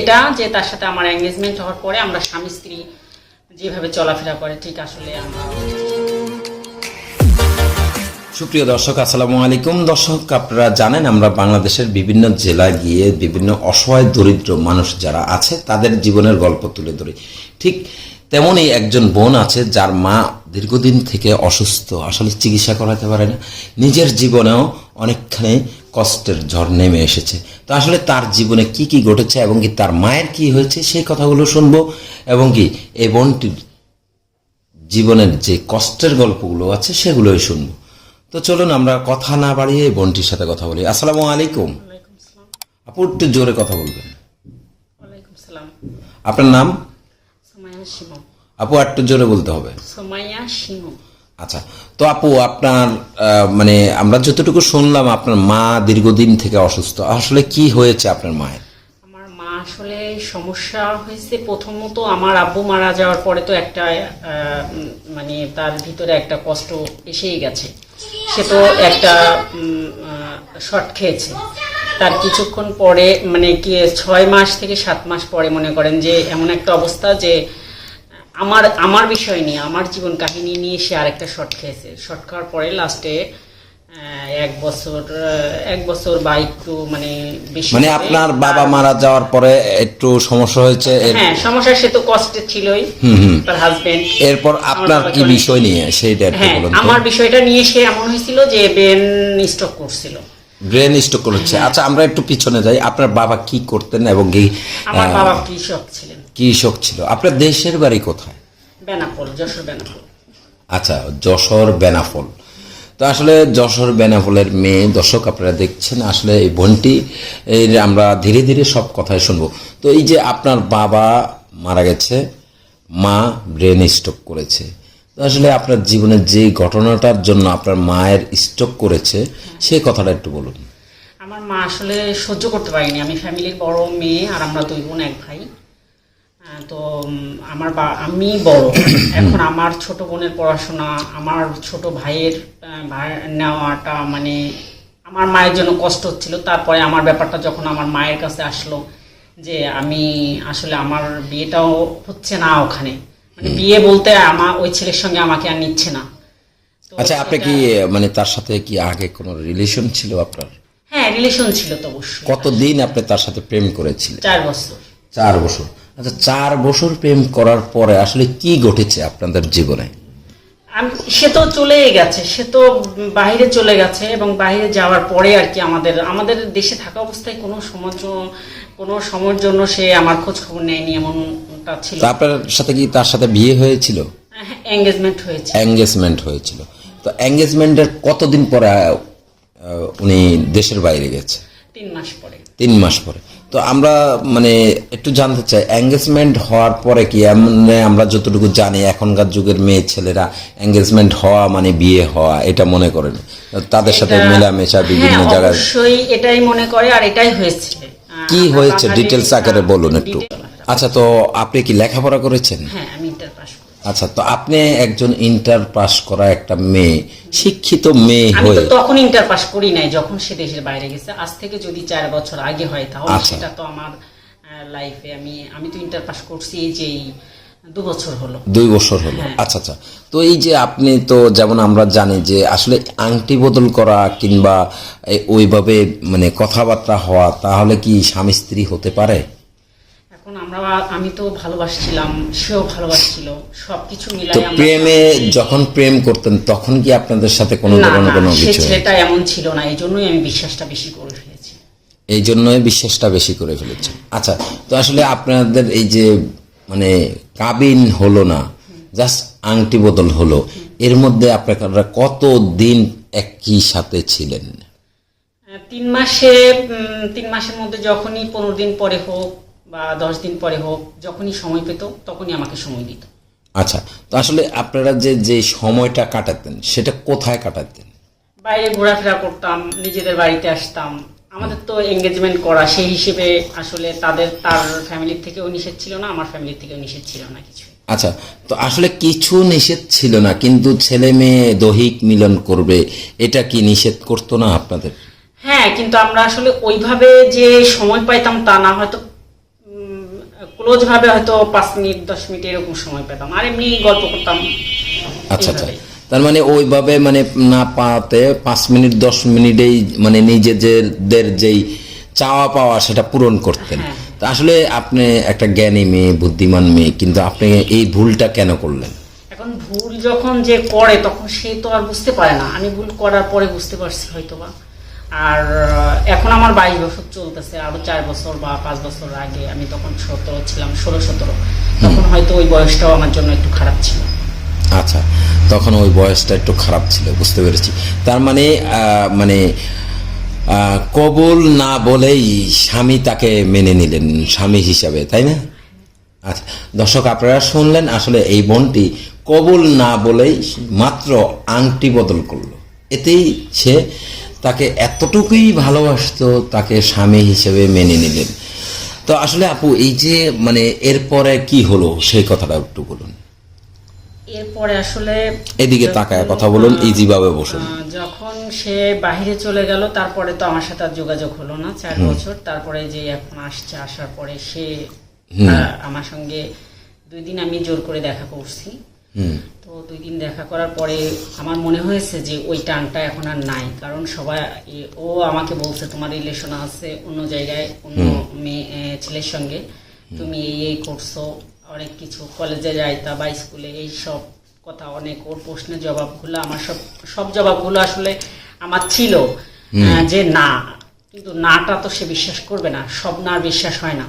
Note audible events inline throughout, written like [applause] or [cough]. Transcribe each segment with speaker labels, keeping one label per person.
Speaker 1: এটা যে তার সাথে আমার এঙ্গেজমেন্ট হওয়ার পরে আমরা স্বামী, স্ত্রী যেভাবে চলাফেরা করে, ঠিক আসলে আমরা
Speaker 2: সুপ্রিয় দর্শক, আসসালামু আলাইকুম। দর্শক, আপনারা জানেন আমরা বাংলাদেশের বিভিন্ন জেলায় গিয়ে বিভিন্ন অসহায়, দরিদ্র মানুষ যারা আছে, তাদের জীবনের গল্প তুলে ধরি। ঠিক তেমনই একজন বোন আছে, যার মা দীর্ঘদিন থেকে অসুস্থ। আসলে চিকিৎসা করাতে পারে না। নিজের জীবনেও অনেকখানি কষ্টের ঝড় নেমে এসেছে। তো আসলে তার জীবনে কি কি ঘটেছে এবং কি তার মায়ের কি হয়েছে সেই কথাগুলো শুনব এবং কি এই বোনটির জীবনের যে কষ্টের গল্পগুলো আছে সেগুলোই শুনব। তো চলুন আমরা কথা না বাড়িয়ে এই বোনটির সাথে কথা বলি। আসসালামু আলাইকুম। আপু একটু জোরে কথা বলবেন। আপনার নাম? আপু একটু জোরে বলতে হবে।
Speaker 1: সোমাইয়া শিমু।
Speaker 2: আচ্ছা তো আপু, আপনার মানে আমরা যতটুকু শুনলাম, আপনার মা দীর্ঘদিন থেকে অসুস্থ। আসলে কি হয়েছে আপনার মায়ের?
Speaker 1: আমার মা আসলে সমস্যা হয়েছে। প্রথমত আমার আব্বু মারা যাওয়ার পরে তো একটা মানে তার ভিতরে একটা কষ্ট এসেই গেছে। সে তো একটা শর্ট খেয়েছে। তার কিছুক্ষণ পরে মানে কি, ছয় মাস থেকে সাত মাস পরে মনে করেন যে এমন একটা অবস্থা যে আমার আমার বিষয় নিয়ে আমার জীবন কাহিনী নিয়ে সে আরেকটা শর্ট খেয়েছে। শর্ট খাওয়ার পরে লাস্টে এক বছর এক বছর বা একটু মানে বেশি
Speaker 2: মানে আপনার বাবা মারা যাওয়ার পরে একটু সমস্যা হয়েছে?
Speaker 1: হ্যাঁ সমস্যা সে তো কষ্টে ছিলই তার হাজবেন্ড
Speaker 2: এরপর আপনার কি বিষয় নিয়ে? সেইটা একটু
Speaker 1: হ্যাঁ
Speaker 2: বলুন
Speaker 1: আমার বিষয়টা নিয়ে সে এমন হয়েছিল যে বেন স্টক করছিল।
Speaker 2: ব্রেন স্ট্রোক করেছে। আচ্ছা আমরা একটু পিছনে যাই। আপনার বাবা কি করতেন এবং কি
Speaker 1: আমার বাবা কৃষক ছিলেন।
Speaker 2: কৃষক ছিল? আপনার দেশের বাড়ি কোথায়?
Speaker 1: বেনাপোল যশোর বেনাপোল।
Speaker 2: আচ্ছা যশোর বেনাফল তো আসলে যশোর বেনাফলের মেয়ে দর্শক আপনারা দেখছেন আসলে এই বোনটি এর আমরা ধীরে ধীরে সব কথাই শুনব। তো এই যে আপনার বাবা মারা গেছে মা ব্রেন স্ট্রোক করেছে। তো আসলে আপনার জীবনের যে ঘটনাটার জন্য আপনার মায়ের স্ট্রোক করেছে সেই কথাটা একটু বলুন।
Speaker 1: আমার মা আসলে সহ্য করতে পারিনি। আমি ফ্যামিলির বড় মেয়ে আর আমরা দুই বোন এক ভাই। তো আমার বা আমি বড়। [coughs] এখন আমার ছোট বোনের পড়াশোনা আমার ছোট ভাইয়ের নেওয়াটা মানে আমার মায়ের জন্য কষ্ট হচ্ছিল। তারপরে আমার ব্যাপারটা যখন আমার মায়ের কাছে আসলো যে আমি আসলে আমার বিয়েটাও হচ্ছে না ওখানে। মানে বিয়ে বলতে আমার ওই ছেলের সঙ্গে আমাকে আর নিচ্ছে না।
Speaker 2: আচ্ছা আপনি কি মানে তার সাথে কি আগে কোনো রিলেশন ছিল আপনার?
Speaker 1: হ্যাঁ রিলেশন ছিল তো অবশ্যই।
Speaker 2: কতদিন আপনি তার সাথে প্রেম করেছিলেন?
Speaker 1: চার বছর।
Speaker 2: চার বছর। আচ্ছা চার বছর প্রেম করার পরে আসলে কি ঘটেছে আপনাদের জীবনে?
Speaker 1: সে তো চলেই গেছে সে তো বাইরে চলে গেছে এবং বাইরে যাওয়ার পরে আর কি আমাদের আমাদের দেশে থাকা অবস্থায় কোনো সময় কোনো সময়ের জন্য সে আমার খোঁজ খবর নেয়নি এমনটা ছিল।
Speaker 2: আপনার সাথে কি তার সাথে বিয়ে হয়েছিল?
Speaker 1: এঙ্গেজমেন্ট হয়েছে।
Speaker 2: এঙ্গেজমেন্ট হয়েছিল। তো এঙ্গেজমেন্টের কতদিন পরে উনি দেশের বাইরে গেছে?
Speaker 1: তিন মাস পরে।
Speaker 2: তিন মাস পরে। তো আমরা মানে একটু জানতে চাই এঙ্গেজমেন্ট হওয়ার পরে কি এমনি আমরা যতটুকু জানি এখনকার যুগের মেয়ে ছেলেরা এঙ্গেজমেন্ট হওয়া মানে বিয়ে হওয়া এটা মনে করেন? তাদের সাথে মেলামেশা বিভিন্ন
Speaker 1: হ্যাঁ,
Speaker 2: জায়গায়
Speaker 1: অবশ্যই এটাই মনে করে আর এটাই হয়েছে।
Speaker 2: কি হয়েছে? ডিটেলস আকারে বলুন একটু। আচ্ছা তো আপনি কি লেখাপড়া করেছেন?
Speaker 1: হ্যাঁ আমি ইন্টার পাস
Speaker 2: আচ্ছা তো আপনি একজন ইন্টার পাস করা একটা মেয়ে শিক্ষিত মেয়ে
Speaker 1: আমি
Speaker 2: হয়ে
Speaker 1: তো তখন ইন্টার পাস করি নাই যখন সে দেশের বাইরে গেছে। আজ থেকে যদি চার বছর আগে হয় তাহলে
Speaker 2: আচ্ছা।
Speaker 1: সেটা তো আমার লাইফে আমি আমি তো ইন্টার পাস করছি এই যে বছর হলো।
Speaker 2: দুই বছর হলো।
Speaker 1: হ্যাঁ।
Speaker 2: আচ্ছা আচ্ছা। তো এই যে আপনি তো যেমন আমরা জানি যে আসলে আংটি বদল করা কিংবা ওইভাবে মানে কথাবার্তা হওয়া তাহলে কি স্বামী স্ত্রী হতে পারে?
Speaker 1: এখন আমরা আমি তো ভালোবাসছিলাম সেও ভালোবাসছিল সবকিছু মিলাই
Speaker 2: প্রেমে যখন প্রেম করতেন তখন কি আপনাদের সাথে কোনো ধরনের কোনো কিছু
Speaker 1: ছেলেটা এমন ছিল না এই জন্যই আমি বিশ্বাসটা বেশি করে।
Speaker 2: এই জন্যই বিশ্বাসটা বেশি করে ফেলেছে আচ্ছা তো আসলে আপনাদের এই যে মানে কাবিন হলো না জাস্ট আংটি বদল হলো এর মধ্যে আপনারা কত দিন একই সাথে ছিলেন?
Speaker 1: তিন মাসে তিন মাসের মধ্যে যখনই পনেরো দিন পরে হোক বা দশ দিন পরে হোক যখনই সময় পেত তখনই আমাকে সময় দিত।
Speaker 2: আচ্ছা তো আসলে আপনারা যে যে সময়টা কাটাতেন সেটা কোথায় কাটাতেন?
Speaker 1: বাইরে ঘোরাফেরা করতাম নিজেদের বাড়িতে আসতাম আমাদের তো এঙ্গেজমেন্ট করা সেই হিসেবে আসলে তাদের তার ফ্যামিলির থেকেও নিষেধ ছিল না আমার ফ্যামিলির থেকেও নিষেধ ছিল না কিছু।
Speaker 2: আচ্ছা তো আসলে কিছু নিষেধ ছিল না কিন্তু ছেলে মেয়ে দৈহিক মিলন করবে এটা কি নিষেধ করতো না আপনাদের?
Speaker 1: হ্যাঁ কিন্তু আমরা আসলে ওইভাবে যে সময় পাইতাম তা না হয়তো ক্লোজ ভাবে হয়তো পাঁচ মিনিট দশ মিনিট এরকম সময় পেতাম আর এমনি গল্প করতাম
Speaker 2: আচ্ছা আচ্ছা। তার মানে ওইভাবে মানে না পাওয়াতে পাঁচ মিনিট দশ মিনিটেই মানে নিজেদের যেই চাওয়া পাওয়া সেটা পূরণ করতেন।
Speaker 1: হ্যাঁ।
Speaker 2: তা আসলে আপনি একটা জ্ঞানী মেয়ে বুদ্ধিমান মেয়ে কিন্তু আপনি এই ভুলটা কেন করলেন?
Speaker 1: এখন ভুল যখন যে করে তখন সে তো আর বুঝতে পারে না। আমি ভুল করার পরে বুঝতে পারছি হয়তোবা। আর এখন আমার বাইশ বছর চলতেছে। আরও চার বছর বা পাঁচ বছর আগে আমি তখন সতেরো ছিলাম ষোলো সতেরো। তখন হয়তো ওই বয়সটাও আমার জন্য একটু খারাপ ছিল।
Speaker 2: আচ্ছা। তখন ওই বয়সটা একটু খারাপ ছিল, বুঝতে পেরেছি। তার মানে মানে কবুল না বলেই স্বামী তাকে মেনে নিলেন, স্বামী হিসাবে, তাই না? আচ্ছা দর্শক, আপনারা শুনলেন, আসলে এই বোনটি কবুল না বলেই মাত্র আংটি বদল করল। এতেই সে তাকে এতটুকুই ভালোবাসত, তাকে স্বামী হিসেবে মেনে নিলেন। তো আসলে আপু, এই যে মানে এরপরে কি হলো, সেই কথাটা একটু বলুন।
Speaker 1: এরপরে আসলে
Speaker 2: এদিকে তাকায় কথা বলুন এই ইজিভাবে বসুন।
Speaker 1: যখন সে বাইরে চলে গেল তারপরে তো আমার সাথে আর যোগাযোগ হলো না চার বছর। তারপরে যে এখন আসছে আসার পরে সে আমার সঙ্গে দুই দিন আমি জোর করে দেখা করছি।
Speaker 2: হুম।
Speaker 1: তো দুই দিন দেখা করার পরে আমার মনে হয়েছে যে ওই টানটা এখন আর নাই কারণ সবাই ও আমাকে বলছে তোমার রিলেশন আছে অন্য জায়গায় অন্য মেয়ে ছেলের সঙ্গে। তুমি এই এই করছ। অনেক কিছু কলেজে যাইতা বা স্কুলে এই সব কথা অনেক ওর প্রশ্নের জবাবগুলো আমার সব সব জবাবগুলো আসলে আমার ছিল। যে না কিন্তু নাটা তো সে বিশ্বাস করবে না সব না বিশ্বাস হয় না।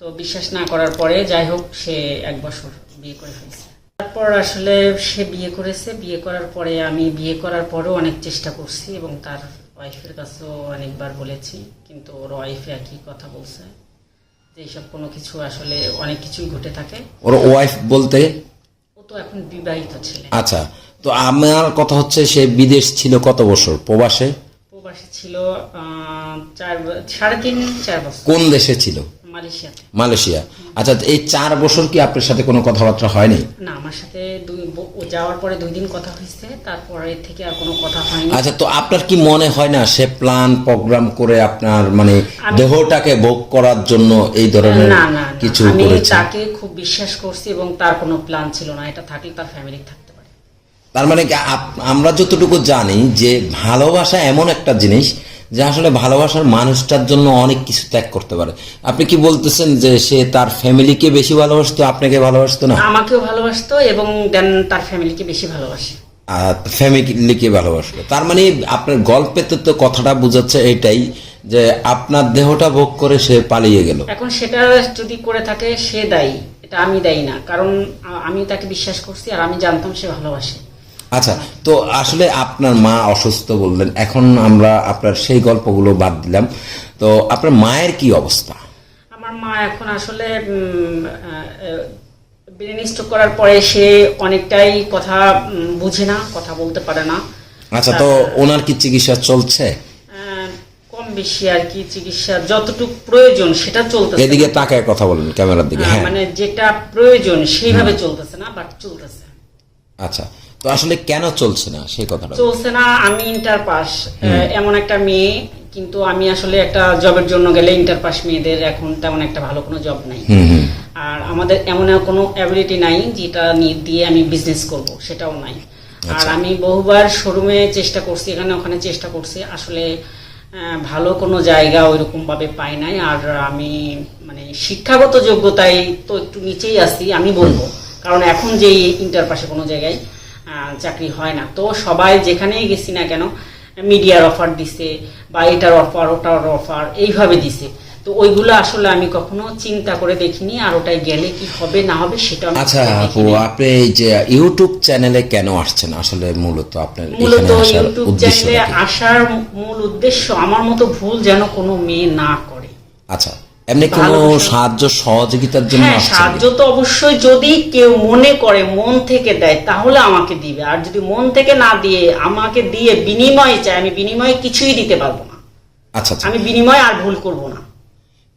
Speaker 1: তো বিশ্বাস না করার পরে যাই হোক সে এক বছর বিয়ে করে ফেলছে। তারপর আসলে সে বিয়ে করেছে বিয়ে করার পরে আমি বিয়ে করার পরেও অনেক চেষ্টা করছি এবং তার ওয়াইফের কাছেও অনেকবার বলেছি কিন্তু ওর ওয়াইফ একই কথা বলছে। এইসব কোনো কিছু আসলে অনেক কিছুই ঘটে থাকে।
Speaker 2: ওর ওয়াইফ বলতে?
Speaker 1: ও তো এখন বিবাহিত ছেলে।
Speaker 2: আচ্ছা তো আমার কথা হচ্ছে সে বিদেশ ছিল কত বছর? প্রবাসে?
Speaker 1: প্রবাসী ছিল চার সাড়ে তিন চার বছর।
Speaker 2: কোন দেশে ছিল? মালয়েশিয়া। আচ্ছা এই চার বছর কি আপনার সাথে কোনো কথাবার্তা হয়নি?
Speaker 1: না আমার সাথে দুই যাওয়ার পরে দুই দিন কথা হয়েছে তারপরে থেকে আর কোনো কথা হয়নি।
Speaker 2: আচ্ছা তো আপনার কি মনে হয় না সে প্ল্যান প্রোগ্রাম করে আপনার মানে দেহটাকে ভোগ করার জন্য এই ধরনের কিছু
Speaker 1: আমি
Speaker 2: করেছে?
Speaker 1: তাকে খুব বিশ্বাস করছি এবং তার কোনো প্ল্যান ছিল না এটা থাকলে তার ফ্যামিলি থাকতে পারে।
Speaker 2: তার মানে আমরা যতটুকু জানি যে ভালোবাসা এমন একটা জিনিস যে আসলে ভালোবাসার মানুষটার জন্য অনেক কিছু ত্যাগ করতে পারে। আপনি কি বলতেছেন যে সে তার ফ্যামিলিকে বেশি ভালোবাসতো আপনাকে ভালোবাসতো না?
Speaker 1: আমাকেও ভালোবাসতো এবং দেন তার ফ্যামিলিকে বেশি ভালোবাসে।
Speaker 2: ফ্যামিলিকে ভালোবাসলো। তার মানে আপনার গল্পেতে তো কথাটা বোঝাচ্ছে এটাই যে আপনার দেহটা ভোগ করে সে পালিয়ে গেল।
Speaker 1: এখন সেটা যদি করে থাকে সে দায়ী। এটা আমি দায়ী না। কারণ আমি তাকে বিশ্বাস করছি আর আমি জানতাম সে ভালোবাসে।
Speaker 2: আচ্ছা তো আসলে আপনার মা অসুস্থ বললেন এখন আমরা আপনার সেই গল্পগুলো বাদ দিলাম। তো আপনার মায়ের কি অবস্থা?
Speaker 1: আমার মা এখন আসলে ব্রেন স্ট্রোক করার পরে সে অনেকটাই কথা বুঝে না কথা বলতে পারে না।
Speaker 2: আচ্ছা তো ওনার কি চিকিৎসা চলছে?
Speaker 1: কম বেশি আর কি চিকিৎসা যতটুকু প্রয়োজন সেটা চলতেছে।
Speaker 2: এদিকে তাকায় কথা বলেন ক্যামেরার দিকে হ্যাঁ
Speaker 1: মানে যেটা প্রয়োজন সেইভাবে চলতেছে না বাট চলতেছে।
Speaker 2: আচ্ছা তো আসলে কেন চলছে না? সেই কথাটা
Speaker 1: চলছে না আমি ইন্টার পাস এমন একটা মেয়ে কিন্তু আমি আসলে একটা জবের জন্য গেলে ইন্টার পাস মেয়েদের এখন তেমন একটা ভালো কোনো জব নাই। আর আমাদের এমন কোনো অ্যাবিলিটি নাই যেটা দিয়ে আমি বিজনেস করব সেটাও নাই। আর
Speaker 2: আচ্ছা।
Speaker 1: আমি বহুবার শোরুমে চেষ্টা করছি এখানে ওখানে চেষ্টা করছি আসলে ভালো কোনো জায়গা ওইরকম ভাবে পাই নাই। আর আমি মানে শিক্ষাগত যোগ্যতায় তো একটু নিচেই আছি আমি বলব। কারণ এখন যে ইন্টার পাশে কোনো জায়গায় চাকরি হয় না। তো সবাই যেখানেই গেছি না কেন মিডিয়ার অফার দিছে বা এটার অফার ওটার অফার এইভাবে দিছে। তো ওইগুলো আসলে আমি কখনো চিন্তা করে দেখিনি আর ওটাই গেলে কি হবে না হবে সেটা
Speaker 2: আচ্ছা আপু আপনি এই যে ইউটিউব চ্যানেলে কেন আসছেন? আসলে মূলত আপনার
Speaker 1: মূলত ইউটিউব
Speaker 2: উদ্দেশ্য
Speaker 1: চ্যানেলে আসার মূল উদ্দেশ্য আমার মতো ভুল যেন কোনো মেয়ে না করে।
Speaker 2: আচ্ছা এমনি কোনো সাহায্য সহযোগিতার জন্য
Speaker 1: হ্যাঁ সাহায্য তো অবশ্যই যদি কেউ মনে করে মন থেকে দেয় তাহলে আমাকে দিবে। আর যদি মন থেকে না দিয়ে আমাকে দিয়ে বিনিময় চায় আমি বিনিময়ে কিছুই দিতে পারব না।
Speaker 2: আচ্ছা আচ্ছা।
Speaker 1: আমি বিনিময় আর ভুল করব না।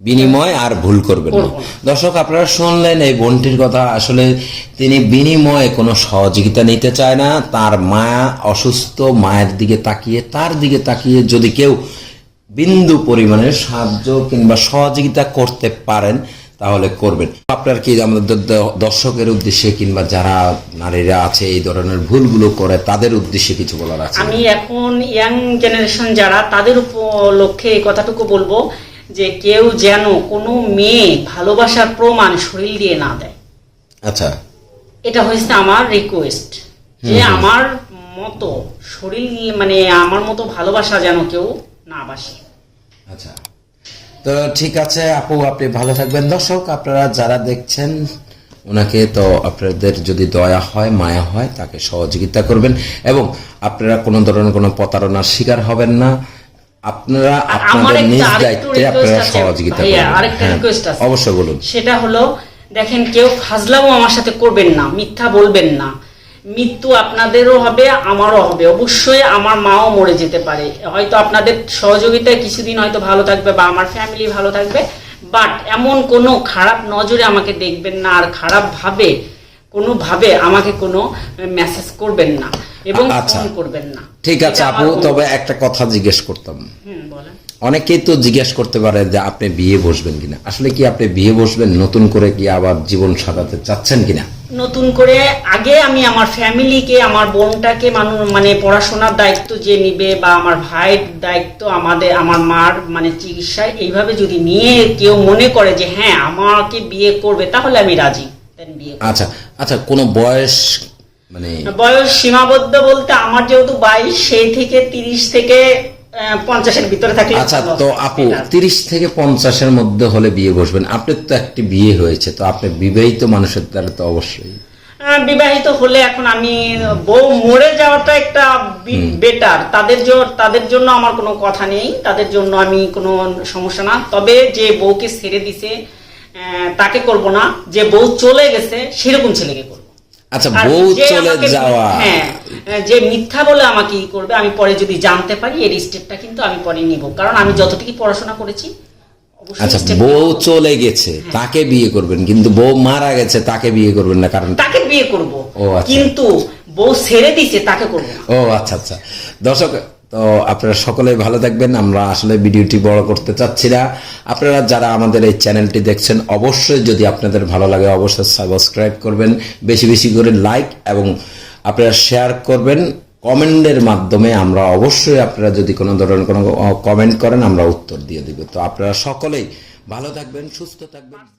Speaker 2: বিনিময় আর ভুল করবেন না।
Speaker 1: না।
Speaker 2: দর্শক আপনারা শুনলেন এই বোনটির কথা। আসলে তিনি বিনিময়ে কোনো সহযোগিতা নিতে চায় না। তার মায়া অসুস্থ মায়ের দিকে তাকিয়ে তার দিকে তাকিয়ে যদি কেউ বিন্দু পরিমাণে সাহায্য কিংবা সহযোগিতা করতে পারেন তাহলে করবেন। আপনার কি আমাদের দর্শকের উদ্দেশ্যে কিংবা যারা নারীরা আছে এই ধরনের ভুলগুলো করে তাদের উদ্দেশ্যে কিছু বলার আছে?
Speaker 1: আমি এখন ইয়াং জেনারেশন যারা তাদের উপলক্ষে এই কথাটুকু বলব যে কেউ যেন কোনো মেয়ে ভালোবাসার প্রমাণ শরীর দিয়ে না দেয়।
Speaker 2: আচ্ছা।
Speaker 1: এটা হয়েছে আমার রিকোয়েস্ট যে আমার মতো শরীর মানে আমার মতো ভালোবাসা যেন কেউ না বাসে।
Speaker 2: আচ্ছা। তো ঠিক আছে আপু আপনি ভালো থাকবেন। দর্শক আপনারা যারা দেখছেন ওনাকে তো আপনাদের যদি দয়া হয় মায়া হয় তাকে সহযোগিতা করবেন এবং আপনারা কোনো ধরনের কোনো প্রতারণার শিকার হবেন না। আপনারা আপনাদের নিজ দায়িত্বে আপনারা সহযোগিতা করবেন। হ্যাঁ। অবশ্যই বলুন।
Speaker 1: সেটা হলো দেখেন কেউ ফাজলামও আমার সাথে করবেন না মিথ্যা বলবেন না। মৃত্যু আপনাদেরও হবে আমারও হবে। অবশ্যই আমার মাও মরে যেতে পারে। হয়তো আপনাদের সহযোগিতায় কিছুদিন হয়তো ভালো থাকবে বা আমার ফ্যামিলি ভালো থাকবে বাট এমন কোনো খারাপ নজরে আমাকে দেখবেন না আর খারাপ ভাবে কোনোভাবে আমাকে কোনো মেসেজ করবেন না এবং
Speaker 2: আচ্ছা।
Speaker 1: ফোন করবেন না।
Speaker 2: ঠিক আছে আপু তবে একটা কথা জিজ্ঞেস করতাম। অনেকেই তো জিজ্ঞেস করতে পারে যে আপনি বিয়ে বসবেন কিনা। আসলে কি আপনি বিয়ে বসবেন? নতুন করে কি আবার জীবন সাজাতে চাচ্ছেন কিনা?
Speaker 1: নতুন করে আগে আমি আমার ফ্যামিলিকে আমার বোনটাকে মানুষ মানে পড়াশোনার দায়িত্ব যে নিবে বা আমার ভাইয়ের দায়িত্ব আমাদের আমার মার মানে চিকিৎসায় এইভাবে যদি নিয়ে কেউ মনে করে যে হ্যাঁ আমাকে বিয়ে করবে তাহলে আমি রাজি। বিয়ে
Speaker 2: আচ্ছা আচ্ছা কোনো বয়স মানে
Speaker 1: বয়স সীমাবদ্ধ বলতে আমার যেহেতু বাইশ সেই থেকে তিরিশ থেকে পঞ্চাশের ভিতরে থাকলে
Speaker 2: আচ্ছা। তো আপু। তিরিশ থেকে পঞ্চাশের মধ্যে হলে বিয়ে বসবেন। আপনার তো একটি বিয়ে হয়েছে তো আপনি বিবাহিত মানুষের দ্বারা তো অবশ্যই।
Speaker 1: বিবাহিত হলে এখন আমি বউ মরে যাওয়াটা একটা বেটার তাদের জন্য তাদের জন্য আমার কোনো কথা নেই তাদের জন্য আমি কোনো সমস্যা না। তবে যে বউকে ছেড়ে দিছে তাকে করব না। যে বউ চলে গেছে সেরকম ছেলেকে করব।
Speaker 2: আচ্ছা বউ চলে যাওয়া।
Speaker 1: হ্যাঁ যে মিথ্যা বলে আমাকে কি করবে আমি পরে যদি জানতে পারি এর স্টেপটা কিন্তু আমি পরে নিব। কারণ আমি যতটুকু পড়াশোনা করেছি
Speaker 2: আচ্ছা বউ চলে গেছে তাকে বিয়ে করবেন কিন্তু বউ মারা গেছে তাকে বিয়ে করবেন না কারণ
Speaker 1: তাকে বিয়ে করব।
Speaker 2: ও, আচ্ছা।
Speaker 1: কিন্তু বউ ছেড়ে দিছে তাকে করব
Speaker 2: ও আচ্ছা আচ্ছা। দর্শক তো আপনারা সকলেই ভালো থাকবেন। আমরা আসলে ভিডিওটি বড় করতে চাচ্ছি না। আপনারা যারা আমাদের এই চ্যানেলটি দেখছেন, অবশ্যই যদি আপনাদের ভালো লাগে, অবশ্যই সাবস্ক্রাইব করবেন। বেশি বেশি করে লাইক এবং আপনারা শেয়ার করবেন। কমেন্টের মাধ্যমে আমরা অবশ্যই আপনারা যদি কোনো ধরনের কোনো কমেন্ট করেন, আমরা উত্তর দিয়ে দিব। তো আপনারা সকলেই ভালো থাকবেন, সুস্থ থাকবেন।